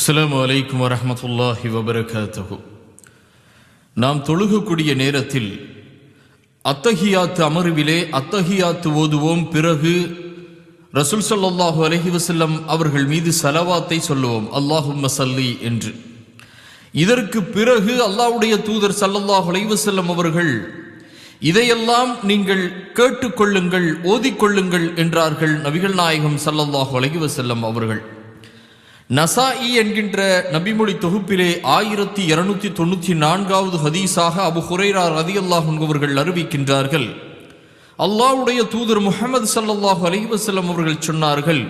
அஸ்லாம் அலைக்கும் வரமத்துல்லாஹி வபரகாத்தகு நாம் தொழுகக்கூடிய நேரத்தில் அத்தஹியாத்து அமர்விலே அத்தஹியாத்து ஓதுவோம். பிறகு ரசூல் சல்லாஹூ அலஹி வசல்லம் அவர்கள் மீது சலவாத்தை சொல்லுவோம். அல்லாஹும்ம சல்லி என்று. இதற்கு பிறகு அல்லாஹ்வுடைய தூதர் சல்லல்லாஹ் அலைஹி வஸல்லம் அவர்கள் இதையெல்லாம் நீங்கள் கேட்டுக்கொள்ளுங்கள் ஓதிக்கொள்ளுங்கள் என்றார்கள் நபிகள் நாயகம் சல்லல்லாஹு அலஹி வசல்லம் அவர்கள். நசாஇ என்கின்ற நபிமொழி தொகுப்பிலே ஆயிரத்தி இருநூத்தி தொண்ணூற்றி நான்காவது ஹதீஸாக அபு ஹுரைரா ரதி அவர்கள் அறிவிக்கின்றார்கள். அல்லாவுடைய தூதர் முகமது ஸல்லல்லாஹு அலிவசல்லம் அவர்கள் சொன்னார்கள்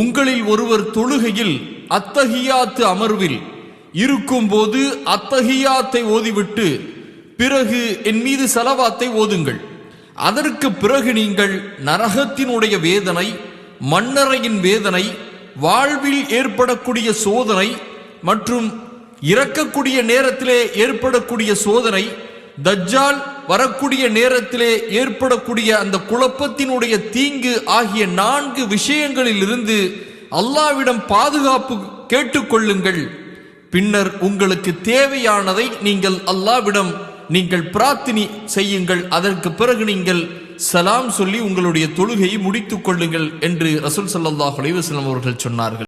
உங்களில் ஒருவர் தொழுகையில் அத்தஹியாத்து அமர்வில் இருக்கும்போது அத்தஹியாத்தை ஓதிவிட்டு பிறகு என் மீது செலவாத்தை ஓதுங்கள். அதற்கு பிறகு நீங்கள் நரகத்தினுடைய வேதனை மன்னரையின் வேதனை வாழ்வில் ஏற்படக்கூடிய சோதனை மற்றும் இறக்கக்கூடிய நேரத்திலே ஏற்படக்கூடிய சோதனை தஜ்ஜால் வரக்கூடிய நேரத்திலே ஏற்படக்கூடிய அந்த குழப்பத்தினுடைய தீங்கு ஆகிய நான்கு விஷயங்களில் இருந்து அல்லாவிடம் பாதுகாப்பு கேட்டுக்கொள்ளுங்கள் பின்னர் உங்களுக்கு தேவையானதை நீங்கள் அல்லாவிடம் நீங்கள் பிரார்த்தனை செய்யுங்கள். அதற்கு பிறகு நீங்கள் சலாம் சொல்லி உங்களுடைய தொழுகையை முடித்துக் கொள்ளுங்கள் என்று ரசூல் சல்லாஹ் அலைஹி அவர்கள் சொன்னார்கள்.